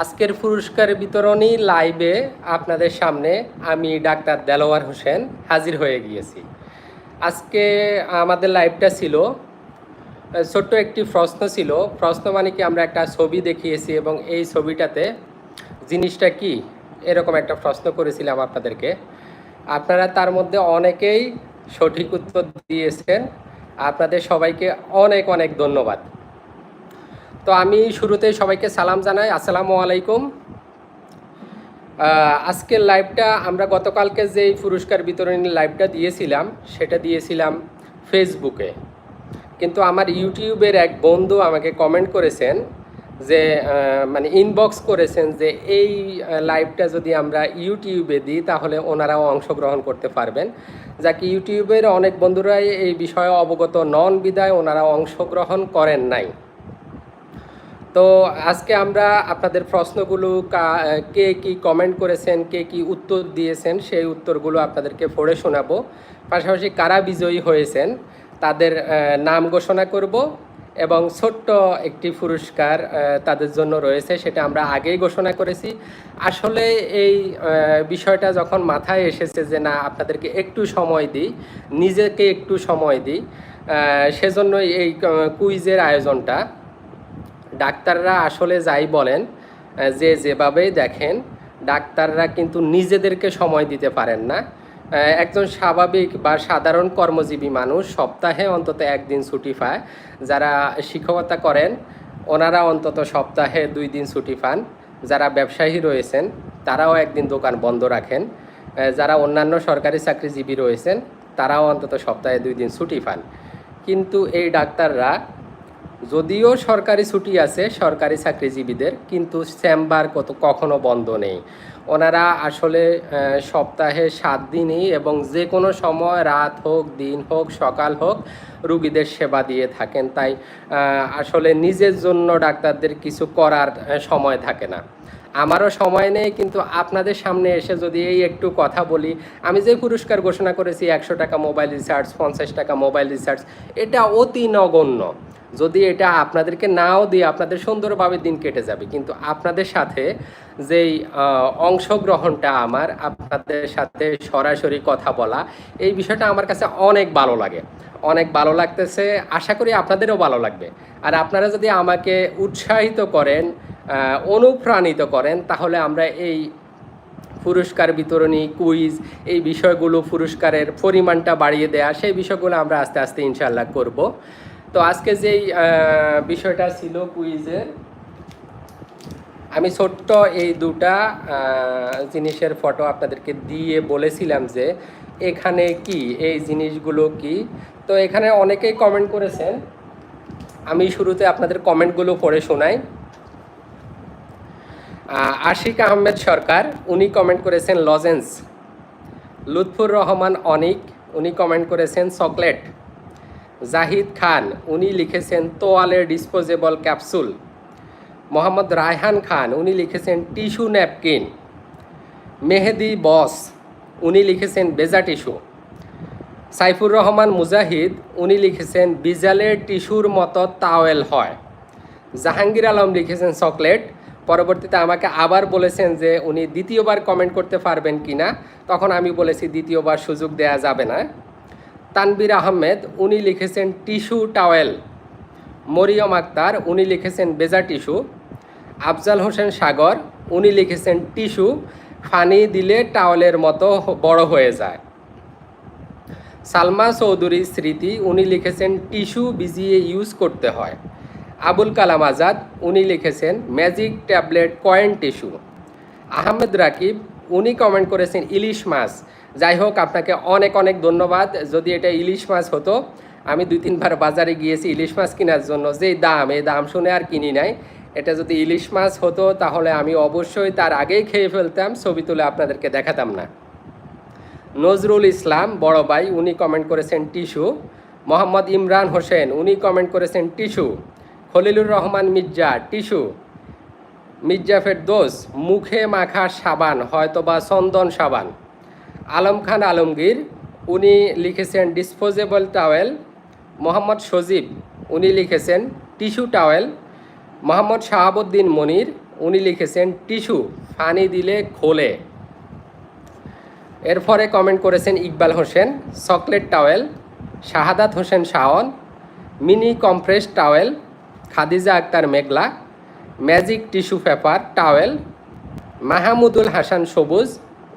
আজকের পুরস্কার বিতরণী লাইভে আপনাদের সামনে আমি ডাক্তার দেলোয়ার হোসেন হাজির হয়ে গিয়েছি। আজকে আমাদের লাইভটা ছিল, ছোট্ট একটি প্রশ্ন ছিল, প্রশ্ন মানে কি আমরা একটা ছবি দেখিয়েছি এবং এই ছবিটাতে জিনিসটা কি? এরকম একটা প্রশ্ন করেছিলাম আপনাদেরকে। আপনারা তার মধ্যে অনেকেই সঠিক উত্তর দিয়েছেন। আপনাদের সবাইকে অনেক অনেক ধন্যবাদ। তো আমি শুরুতেই সবাইকে সালাম জানাই। আসসালামু আলাইকুম। আজকের লাইভটা আমরা গতকালকে যেই পুরস্কার বিতরণী লাইভটা দিয়েছিলাম, সেটা দিয়েছিলাম ফেসবুকে কিন্তু আমার ইউটিউবের এক বন্ধু আমাকে কমেন্ট করেছেন যে মানে ইনবক্স করেছেন যে, এই লাইভটা যদি আমরা ইউটিউবে দিই, তাহলে ওনারাও অংশগ্রহণ করতে পারবেন। যাকে ইউটিউবের অনেক বন্ধুরাই এই বিষয়ে অবগত নন বিদায় ওনারা অংশগ্রহণ করেন নাই। তো আজকে আমরা আপনাদের প্রশ্নগুলো কা- কে কমেন্ট করেছেন কে কি উত্তর দিয়েছেন সেই উত্তরগুলো আপনাদেরকে পড়ে শোনাবো। পাশাপাশি কারা বিজয়ী হয়েছেন তাদের নাম ঘোষণা করব এবং ছোট্ট একটি পুরস্কার তাদের জন্য রয়েছে সেটা আমরা আগেই ঘোষণা করেছি। আসলে এই বিষয়টা যখন মাথায় এসেছে যে না আপনাদেরকে একটু সময় দিই নিজেকে একটু সময় দিই আহ, সেজন্যই এই কুইজের আয়োজনটা। ডাক্তাররা আসলে যাই বলেন, যে যেভাবেই দেখেন, ডাক্তাররা কিন্তু নিজেদেরকে সময় দিতে পারেন না। একজন স্বাভাবিক বা সাধারণ কর্মজীবী মানুষ সপ্তাহে অন্তত একদিন ছুটি পায়। যারা শিক্ষকতা করেন, ওনারা অন্তত সপ্তাহে দুই দিন ছুটি পান। যারা ব্যবসায়ী রয়েছেন, তারাও একদিন দোকান বন্ধ রাখেন। যারা অন্যান্য সরকারি চাকরিজীবী রয়েছেন, তারাও অন্তত সপ্তাহে দুই দিন ছুটি পান। কিন্তু এই ডাক্তাররা যদিও সরকারি ছুটি আছে, সরকারি চাকরিজীবীদের, কিন্তু চেম্বার কত, কখনো বন্ধ নেই। ওনারা আসলে সপ্তাহে সাত দিনই এবং যে কোনো সময়, রাত হোক, দিন হোক, সকাল হোক, রুগীদের সেবা দিয়ে থাকেন। তাই আসলে নিজের জন্য ডাক্তারদের কিছু করার সময় থাকে না। আমারও সময় নেই, কিন্তু আপনাদের সামনে এসে যদি এই একটু কথা বলি, আমি যে পুরস্কার ঘোষণা করেছি, একশো টাকা মোবাইল রিচার্জ, পঞ্চাশ টাকা মোবাইল রিচার্জ, এটা অতি নগণ্য। যদি এটা আপনাদেরকে নাও দিয়ে আপনাদের সুন্দরভাবে দিন কেটে যাবে, কিন্তু আপনাদের সাথে যেই অংশগ্রহণটা আমার, আপনাদের সাথে সরাসরি কথা বলা, এই বিষয়টা আমার কাছে অনেক ভালো লাগে। অনেক ভালো লাগতেছে, আশা করি আপনাদেরও ভালো লাগবে। আর আপনারা যদি আমাকে উৎসাহিত করেন অনুপ্রাণিত করেন, তাহলে আমরা এই পুরস্কার বিতরণী, কুইজ, এই বিষয়গুলো পুরস্কারের পরিমাণটা বাড়িয়ে দেয়া, সেই বিষয়গুলো আমরা আস্তে আস্তে ইনশাল্লাহ করব। তো আজকে যেই বিষয়টা ছিল কুইজের আমি ছোট্ট এই দুটা জিনিসের ফটো আপনাদেরকে দিয়ে বলেছিলাম যে এখানে কি, এই জিনিসগুলো কি। তো এখানে অনেকেই কমেন্ট করেছেন। আমি শুরুতে আপনাদের কমেন্টগুলো পড়ে শোনাই। আশিক আহমেদ সরকার, উনি কমেন্ট করেছেন লজেন্স। লুৎফুর রহমান অনিক, উনি কমেন্ট করেছেন চকলেট। জাহিদ খান, উনি লিখেছেন তোয়ালের ডিসপোজেবল ক্যাপসুল মোহাম্মদ রায়হান খান, উনি লিখেছেন টিস্যু ন্যাপকিন। মেহেদি বস, উনি লিখেছেন বেজা টিস্যু। সাইফুর রহমান মুজাহিদ, উনি লিখেছেন বিজালের টিস্যুর মতো তাওয়েল হয়। জাহাঙ্গীর আলম লিখেছেন চকলেট। পরবর্তীতে আমাকে আবার বলেছেন যে উনি দ্বিতীয়বার কমেন্ট করতে পারবেন কিনা। তখন আমি বলেছি দ্বিতীয়বার সুযোগ দেয়া যাবে না। তানবির আহমেদ, উনি লিখেছেন টিস্যু টাওয়েল। মরিয়ম আক্তার, উনি লিখেছেন বেজা টিস্যু। আফজাল হোসেন সাগর, উনি লিখেছেন টিস্যু। ফানি দিলে টাওয়েলের মতো বড় হয়ে যায়। সালমা চৌধুরী স্মৃতি, উনি লিখেছেন টিস্যু ভিজিয়ে ইউজ করতে হয়। আবুল কালাম আজাদ, উনি লিখেছেন magic tablet coin tissue. Ahmed Rakib, উনি কমেন্ট করেছেন ইলিশ মাছ। যাই হোক আপনাকে অনেক অনেক ধন্যবাদ। যদি এটা ইলিশ মাছ হতো, আমি দুই তিনবার বাজারে গিয়েছি ইলিশ মাছ কেনার জন্য। যেই দাম, এই দাম শুনে আর কিনি নাই। এটা যদি ইলিশ মাছ হতো, তাহলে আমি অবশ্যই তার আগেই খেয়ে ফেলতাম, ছবি তুলে আপনাদেরকে দেখাতাম না। নজরুল ইসলাম, বড় ভাই, উনি কমেন্ট করেছেন টিস্যু। মোহাম্মদ ইমরান হোসেন, উনি কমেন্ট করেছেন টিস্যু। খলিলুর রহমান মির্জা, টিস্যু। মির্জা ফেরদোস মুখে মাখা সাবান, হয়তোবা চন্দন সাবান। আলম খান আলমগীর, উনি লিখেছেন ডিসপোজেবল টাওয়েল মোহাম্মদ সজীব, উনি লিখেছেন টিস্যু টাওয়েল মোহাম্মদ শাহাবুদ্দিন মনির, উনি লিখেছেন টিস্যু ফানি দিলে খোলে। এরপরে কমেন্ট করেছেন Iqbal Hossain chocolate towel Shahadat Hossain Shaon mini compress towel Khadija Akter Meghla magic tissue paper towel Mahmudul Hasan Sabuj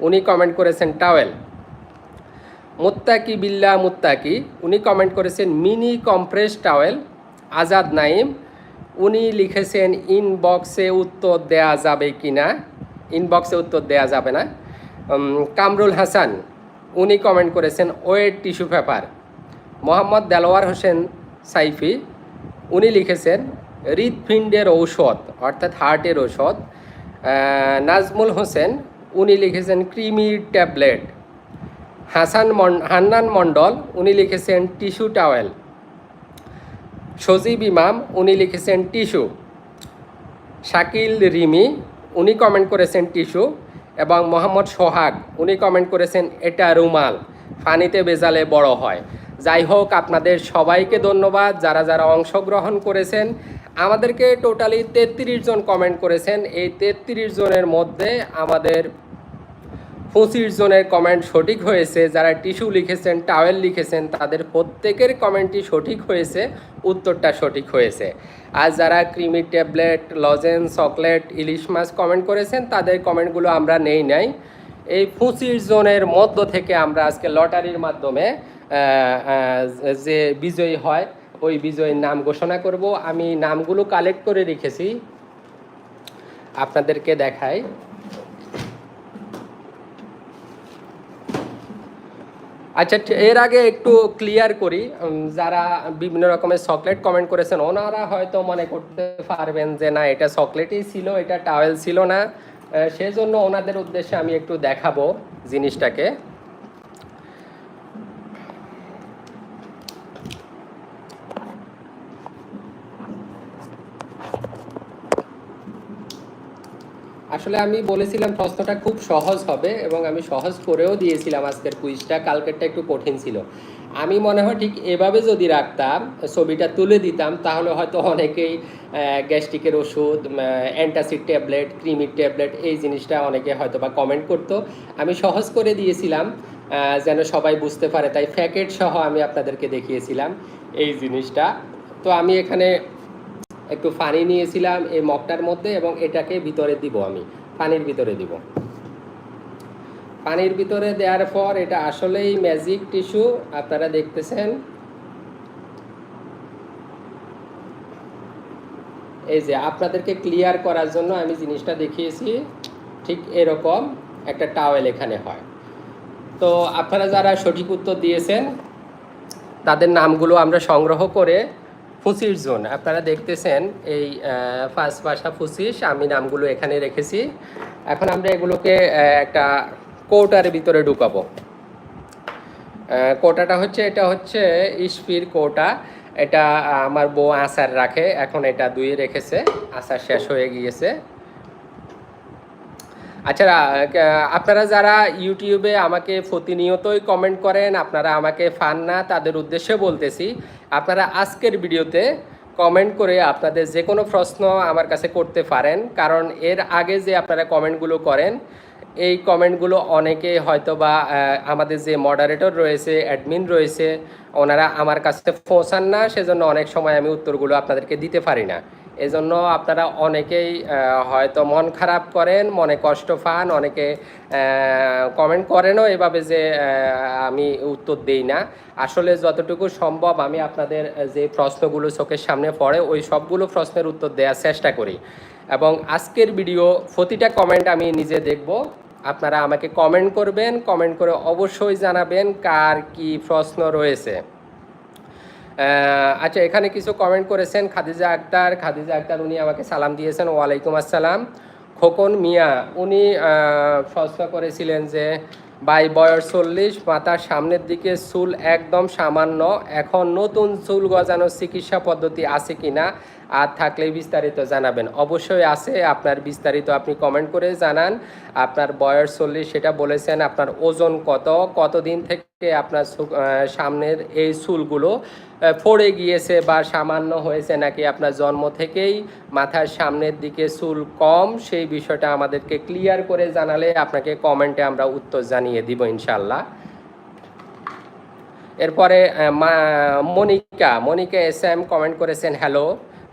উনি কমেন্ট করেছেন টাওয়েল মুত্তাকি বিল্লা মুত্তাকি, উনি কমেন্ট করেছেন mini compress towel Azad Naim উনি লিখেছেন ইনবক্সে উত্তর দেয়া যাবে কি না ইনবক্সে উত্তর দেয়া যাবে না। কামরুল হাসান, উনি কমেন্ট করেছেন wet tissue paper Mohammad Delwar Hossain Saifi, উনি লিখেছেন হৃদপিণ্ডের ঔষধ, অর্থাৎ হার্টের ঔষধ। নাজমুল হোসেন উনি লিখেছেন ক্রিমি ট্যাবলেট। হাসান হান্নান মণ্ডল উনি লিখেছেন টিস্যু টাওয়েল। সজীব ইমাম, উনি লিখেছেন টিস্যু। শাকিল রিমি, উনি কমেন্ট করেছেন টিস্যু। এবং মোহাম্মদ সোহাগ, উনি কমেন্ট করেছেন, এটা রুমাল, ফানিতে বেজালে বড় হয়। যাই হোক, আপনাদের সবাইকে ধন্যবাদ। যারা যারা অংশগ্রহণ করেছেন, আমাদেরকে টোটালি তেত্রিশ জন কমেন্ট করেছেন। এই তেত্রিশ জনের মধ্যে আমাদের পঁচিশ জনের কমেন্ট সঠিক হয়েছে, যারা টিস্যু লিখেছেন টাওয়েল লিখেছেন, তাদের প্রত্যেকের কমেন্টই সঠিক হয়েছে, উত্তরটা সঠিক হয়েছে। আর যারা ক্রিমি ট্যাবলেট লজেন চকলেট ইলিশ মাছ কমেন্ট করেছেন, তাদের কমেন্টগুলো আমরা নেই নাই। এই পঁচিশ জনের মধ্য থেকে আমরা আজকে লটারির মাধ্যমে যে বিজয়ী হয়, ওই বিজয়ীর নাম ঘোষণা করব। আমি নামগুলো কালেক্ট করে রেখেছি। আপনাদেরকে দেখাই। আচ্ছা এর আগে একটু ক্লিয়ার করি যারা বিভিন্ন রকমের চকলেট কমেন্ট করেছেন, ওনারা হয়তো মনে করতে পারবেন যে, না, এটা চকলেটই ছিল, এটা টাওয়েল ছিল না। সেজন্য ওনাদের উদ্দেশ্যে আমি একটু দেখাবো জিনিসটাকে। আসলে আমি বলেছিলাম প্রশ্নটা খুব সহজ হবে এবং আমি সহজ করেও দিয়েছিলাম আজকের কুইজটা, কালকেরটা একটু কঠিন ছিল। আমি মনে হয় ঠিক এভাবে যদি রাখতাম, ছবিটা তুলে দিতাম, তাহলে হয়তো অনেকেই গ্যাস্ট্রিকের ওষুধ অ্যান্টাসিড ট্যাবলেট, ক্রিমির ট্যাবলেট, এই জিনিসটা অনেকে হয়তো বা কমেন্ট করতো। আমি সহজ করে দিয়েছিলাম যেন সবাই বুঝতে পারে। তাই প্যাকেট সহ আমি আপনাদেরকে দেখিয়েছিলাম এই জিনিসটা। তো আমি এখানে একটু পানি নিয়েছিলাম এই মগটার মধ্যে এবং এটাকে ভিতরে দিব আমি পানির ভিতরে দিব। পানির ভিতরে দেওয়ার পর এটা আসলেই ম্যাজিক টিস্যু আপনারা দেখতেছেন। এই যে আপনাদেরকে ক্লিয়ার করার জন্য আমি জিনিসটা দেখিয়েছি, ঠিক এরকম একটা টাওয়েল এখানে হয়। তো আপনারা যারা সঠিক উত্তর দিয়েছেন, তাদের নামগুলো আমরা সংগ্রহ করে পঁচিশ জোন। আপনারা দেখতেছেন এই ফার্স্ট বাসা ফুসিস আমি নামগুলো এখানে রেখেছি। এখন আমরা এগুলোকে একটা কোটার ভিতরে ঢুকাবো। কোটাটা হচ্ছে, এটা হচ্ছে ইস্পির কোটা। এটা আমার বউ আচার রাখে, এখন এটা দুই রেখেছে। আচার শেষ হয়ে গিয়েছে। আচ্ছা আপনারা যারা ইউটিউবে আমাকে প্রতিনিয়তই কমেন্ট করেন, আপনারা আমাকে ফান না, তাদের উদ্দেশ্যে বলতেছি, আপনারা আজকের ভিডিওতে কমেন্ট করে আপনাদের যে কোনো প্রশ্ন আমার কাছে করতে পারেন, কারণ এর আগে যে আপনারা কমেন্টগুলো করেন, এই কমেন্টগুলো অনেকে হয়তো বা আমাদের যে মডারেটর রয়েছে অ্যাডমিন রয়েছে, ওনারা আমার কাছে পৌঁছান না, সেজন্য অনেক সময় আমি উত্তরগুলো আপনাদেরকে দিতে পারি না। এজন্য আপনারা অনেকেই হয়তো মন খারাপ করেন, মনে কষ্ট পান, অনেকে কমেন্ট করেনও এভাবে যে আমি উত্তর দেই না। আসলে যতটুকু সম্ভব আমি আপনাদের যে প্রশ্নগুলো চোখের সামনে পড়ে, ওই সবগুলো প্রশ্নের উত্তর দেওয়ার চেষ্টা করি। এবং আজকের ভিডিও প্রতিটা কমেন্ট আমি নিজে দেখব। আপনারা আমাকে কমেন্ট করবেন কমেন্ট করে অবশ্যই জানাবেন কার কি প্রশ্ন রয়েছে। আচ্ছা এখানে কিছু কমেন্ট করেছেন খাদিজা আক্তার। খাদিজা আক্তার, উনি আমাকে সালাম দিয়েছেন। ওয়ালাইকুম আসসালাম। খোকন মিয়া, উনি প্রশ্ন করেছিলেন যে, ভাই, বয়স চল্লিশ, মাথার সামনের দিকে চুল একদম সামান্য। এখন নতুন চুল গজানোর চিকিৎসা পদ্ধতি আছে কি না আর থাকলে বিস্তারিত জানাবেন। অবশ্যই আছে, আপনার বিস্তারিত আপনি কমেন্ট করে জানান। আপনার বয়স চল্লিশ, সেটা বলেছেন। আপনার ওজন কত? কতদিন থেকে আপনার সামনের এই চুলগুলো পড়ে গিয়েছে বা সামান্য হয়েছে নাকি আপনার জন্ম থেকেই মাথার সামনের দিকে চুল কম, সেই বিষয়টা আমাদেরকে ক্লিয়ার করে জানালে আপনাকে কমেন্টে আমরা উত্তর জানিয়ে দিব ইনশাল্লাহ এরপরে Monika Monika S M comment করেছেন হ্যালো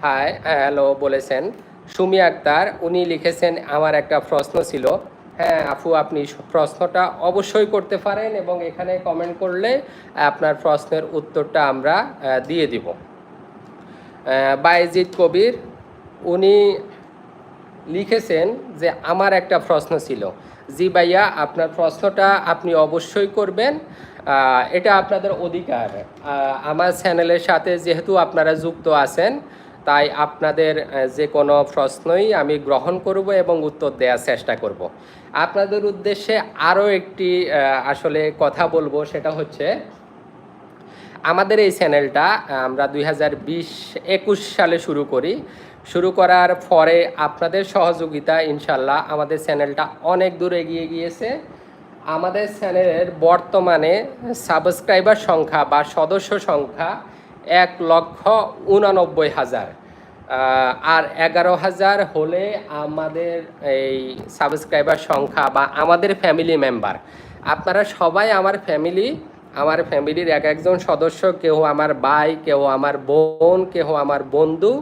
হাই হ্যালো বলেছেন। সুমি আক্তার, উনি লিখেছেন, আমার একটা প্রশ্ন ছিল। হ্যাঁ আপু আপনি প্রশ্নটা অবশ্যই করতে পারেন এবং এখানে কমেন্ট করলে আপনার প্রশ্নের উত্তরটা আমরা দিয়ে দিব। আহ, বাইজিৎ কবির উনি লিখেছেন যে আমার একটা প্রশ্ন ছিল। জি ভাইয়া আপনার প্রশ্নটা আপনি অবশ্যই করবেন। এটা আপনাদের অধিকার। আমার চ্যানেলের সাথে যেহেতু আপনারা যুক্ত আছেন তাই আপনাদের যে কোনো প্রশ্নই আমি গ্রহণ করব এবং উত্তর দেওয়ার চেষ্টা করব। আপনাদের উদ্দেশ্যে আরও একটি আসলে কথা বলব, সেটা হচ্ছে আমাদের এই চ্যানেলটা আমরা দুই হাজার বিশ একুশ সালে শুরু করি। শুরু করার পরে আপনাদের সহযোগিতা, ইনশাল্লাহ আমাদের চ্যানেলটা অনেক দূর এগিয়ে গিয়েছে। আমাদের চ্যানেলের বর্তমানে সাবস্ক্রাইবার সংখ্যা বা সদস্য সংখ্যা এক লক্ষ উনানব্বই হাজার। আর এগারো হাজার হলে আমাদের এই সাবস্ক্রাইবার সংখ্যা বা আমাদের ফ্যামিলি মেম্বার আপনারা সবাই আমার ফ্যামিলি আমার ফ্যামিলির এক একজন সদস্য, কেউ আমার ভাই, কেউ আমার বোন, কেউ আমার বন্ধু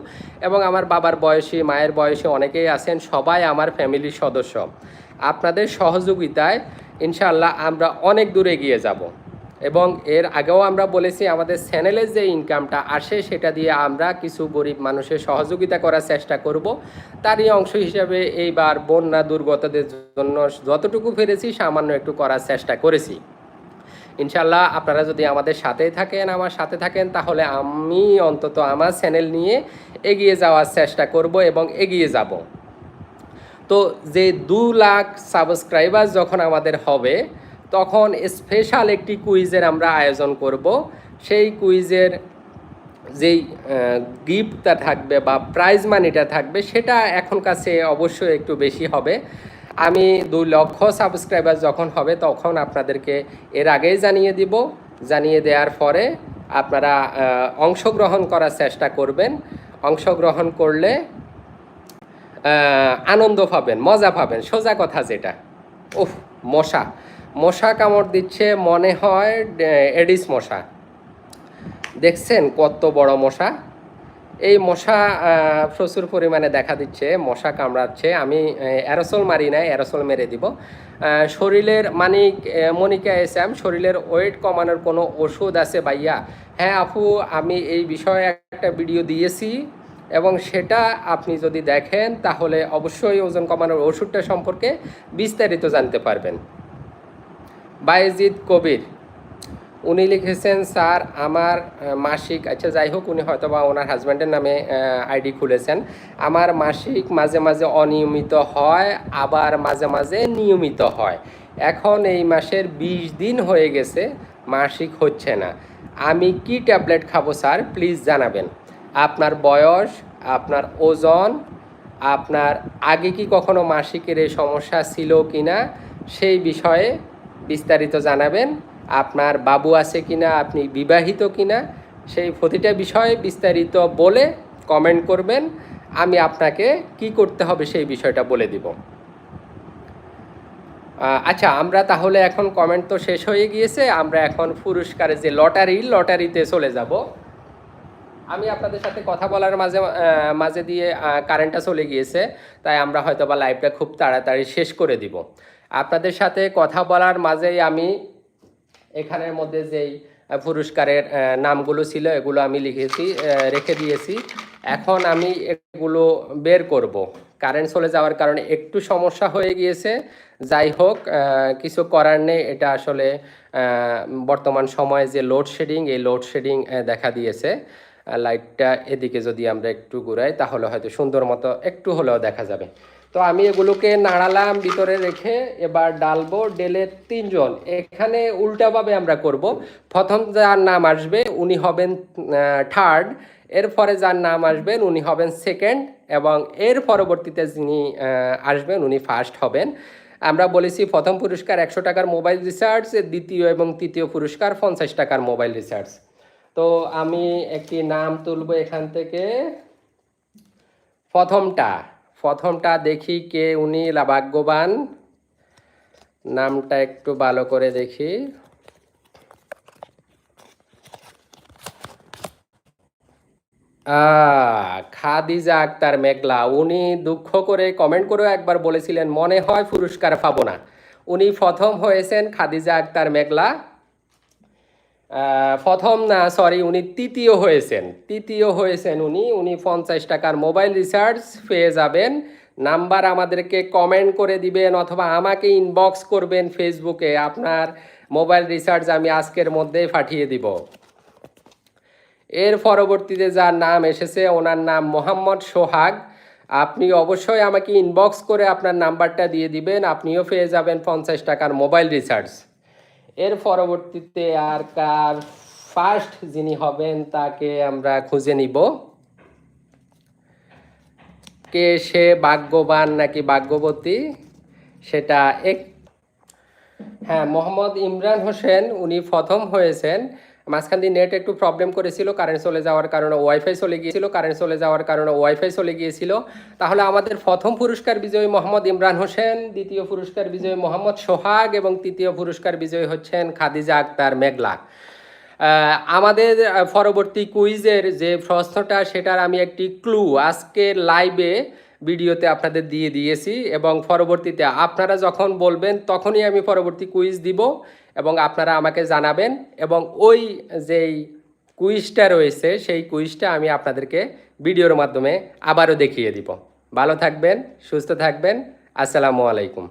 এবং আমার বাবার বয়সী, মায়ের বয়সী অনেকেই আছেন, সবাই আমার ফ্যামিলির সদস্য। আপনাদের সহযোগিতায় ইনশাআল্লাহ আমরা অনেক দূরে এগিয়ে যাব। এবং এর আগেও আমরা বলেছি আমাদের চ্যানেলের যে ইনকামটা আসে, সেটা দিয়ে আমরা কিছু গরিব মানুষের সহযোগিতা করার চেষ্টা করব। তারই অংশ হিসাবে এইবার বন্যা দুর্গতদের জন্য যতটুকু পেরেছি, সামান্য একটু করার চেষ্টা করেছি। ইনশাল্লাহ আপনারা যদি আমাদের সাথেই থাকেন, আমার সাথে থাকেন, তাহলে আমি অন্তত আমার চ্যানেল নিয়ে এগিয়ে যাওয়ার চেষ্টা করব এবং এগিয়ে যাব। তো যে দু লাখ সাবস্ক্রাইবার যখন আমাদের হবে তখন স্পেশাল একটি কুইজের আমরা আয়োজন করব। সেই কুইজের যেই গিফটটা থাকবে বা প্রাইজ মানিটা থাকবে, সেটা এখন কাছে অবশ্যই একটু বেশি হবে। আমি দুই লক্ষ সাবস্ক্রাইবার যখন হবে, তখন আপনাদেরকে এর আগেই জানিয়ে দিব। জানিয়ে দেওয়ার পরে আপনারা অংশগ্রহণ করার চেষ্টা করবেন। অংশগ্রহণ করলে আনন্দ পাবেন, মজা পাবেন। সোজা কথা যেটা। উফ, মশা। মশা কামড় দিচ্ছে মনে হয় এডিস মশা। দেখছেন কত বড় মশা? এই মশা প্রচুর পরিমাণে দেখা দিচ্ছে মশা কামড়াচ্ছে। আমি অ্যারোসল মারি নাই অ্যারোসল মেরে দিব। শরীরের মানিক আহ, মনিকা এসাম শরীরের ওয়েট কমানোর কোনো ওষুধ আছে ভাইয়া? হ্যাঁ আপু আমি এই বিষয়ে একটা ভিডিও দিয়েছি এবং সেটা আপনি যদি দেখেন তাহলে অবশ্যই ওজন কমানোর ওষুধটা সম্পর্কে বিস্তারিত জানতে পারবেন। বাইজিদ কবির। উনি লিখেছেন, স্যার, আমার মাসিক আচ্ছা যাই হোক, উনি হয়তো বা ওনার হাজব্যান্ডের নামে আইডি খুলেছেন। আমার মাসিক মাঝে মাঝে অনিয়মিত হয়, আবার মাঝে মাঝে নিয়মিত হয়। এখন এই মাসের বিশ দিন হয়ে গেছে, মাসিক হচ্ছে না। আমি কি ট্যাবলেট খাব, স্যার? প্লিজ জানাবেন। আপনার বয়স, আপনার ওজন, আপনার আগে কি কখনো মাসিকের এই সমস্যা ছিল কি না সেই বিষয়ে বিস্তারিত জানাবেন, আপনার বাবু আছে কিনা, আপনি বিবাহিত কিনা, সেই প্রতিটা বিষয়ে বিস্তারিত বলে কমেন্ট করবেন। আমি আপনাকে কি করতে হবে সেই বিষয়টা বলে দিব। আচ্ছা আমরা তাহলে এখন কমেন্ট তো শেষ হয়ে গিয়েছে, আমরা এখন পুরস্কারে যে লটারি, লটারিতে চলে যাব। আমি আপনাদের সাথে কথা বলার মাঝে মাঝে দিয়ে কারেন্টটা চলে গিয়েছে, তাই আমরা হয়তো বা লাইভটা খুব তাড়াতাড়ি শেষ করে দিব। আপনাদের সাথে কথা বলার মাঝেই আমি এখানের মধ্যে যেই পুরস্কারের নামগুলো ছিল, এগুলো আমি লিখেছি রেখে দিয়েছি। এখন আমি এগুলো বের করব। কারেন্ট চলে যাওয়ার কারণে একটু সমস্যা হয়ে গিয়েছে। যাই হোক কিছু করার নেই। এটা আসলে বর্তমান সময়ে যে লোডশেডিং এই লোডশেডিং দেখা দিয়েছে। লাইটটা এদিকে যদি আমরা একটু ঘুরাই, তাহলে হয়তো সুন্দর মতো একটু হলেও দেখা যাবে। তো আমি এগুলোকে নাড়ালাম, ভিতরে রেখে এবার ডালবো, ডেলে তিনজন। এখানে উল্টাভাবে আমরা করব। প্রথম যার নাম আসবে, উনি হবেন থার্ড এরপরে যার নাম আসবেন, উনি হবেন সেকেন্ড এবং এর পরবর্তীতে যিনি আসবেন, উনি ফার্স্ট হবেন। আমরা বলেছি, প্রথম পুরস্কার একশো টাকার মোবাইল রিসার্চ দ্বিতীয় এবং তৃতীয় পুরস্কার পঞ্চাশ টাকার মোবাইল রিসার্চ তো আমি একটি নাম তুলব এখান থেকে। প্রথমটা প্রথমটা দেখি কে উনি লা- ভাগ্যবান নামটা একটু ভালো করে দেখি। খাদিজা আক্তার মেঘলা, উনি দুঃখ করে কমেন্ট করেও একবার বলেছিলেন, মনে হয় পুরস্কার পাবো না। উনি প্রথম হয়েছেন খাদিজা আক্তার মেঘলা। প্রথম না সরি উনি তৃতীয় হয়েছেন। তৃতীয় হয়েছেন উনি। উনি পঞ্চাশ টাকার মোবাইল রিচার্জ পেয়ে যাবেন। নাম্বার আমাদেরকে কমেন্ট করে দিবেন অথবা আমাকে ইনবক্স করবেন ফেসবুকে আপনার মোবাইল রিচার্জ আমি আজকের মধ্যেই পাঠিয়ে দিব। এর পরবর্তীতে যার নাম এসেছে, ওনার নাম মোহাম্মদ সোহাগ। আপনি অবশ্যই আমাকে ইনবক্স করে আপনার নাম্বারটা দিয়ে দিবেন। আপনিও পেয়ে যাবেন পঞ্চাশ টাকার মোবাইল রিচার্জ। এর পরবর্তীতে আর কার ফার্স্ট যিনি হবেন তাকে আমরা খুঁজে নিব। কে সে ভাগ্যবান নাকি ভাগ্যবতী? সেটা এক হ্যাঁ মোহাম্মদ ইমরান হোসেন, উনি প্রথম হয়েছেন। মাঝখান দিয়ে নেট একটু প্রবলেম করেছিল কারেন্ট চলে যাওয়ার কারণে ওয়াইফাই চলে গিয়েছিল কারেন্ট চলে যাওয়ার কারণে ওয়াইফাই চলে গিয়েছিল। তাহলে আমাদের প্রথম পুরস্কার বিজয়ী মোহাম্মদ ইমরান হোসেন, দ্বিতীয় পুরস্কার বিজয়ী মোহাম্মদ সোহাগ এবং তৃতীয় পুরস্কার বিজয়ী হচ্ছেন খাদিজা আক্তার মেঘলা। আমাদের পরবর্তী কুইজের যে প্রশ্নটা, সেটার আমি একটি ক্লু আজকের লাইভে ভিডিওতে আপনাদের দিয়ে দিয়েছি এবং পরবর্তীতে আপনারা যখন বলবেন, তখনই আমি পরবর্তী কুইজ দিব। এবং আপনারা আমাকে জানাবেন এবং ওই যেই কুইজটা রয়েছে, সেই কুইজটা আমি আপনাদেরকে ভিডিওর মাধ্যমে আবারও দেখিয়ে দিব। ভালো থাকবেন, সুস্থ থাকবেন। আসসালামু আলাইকুম।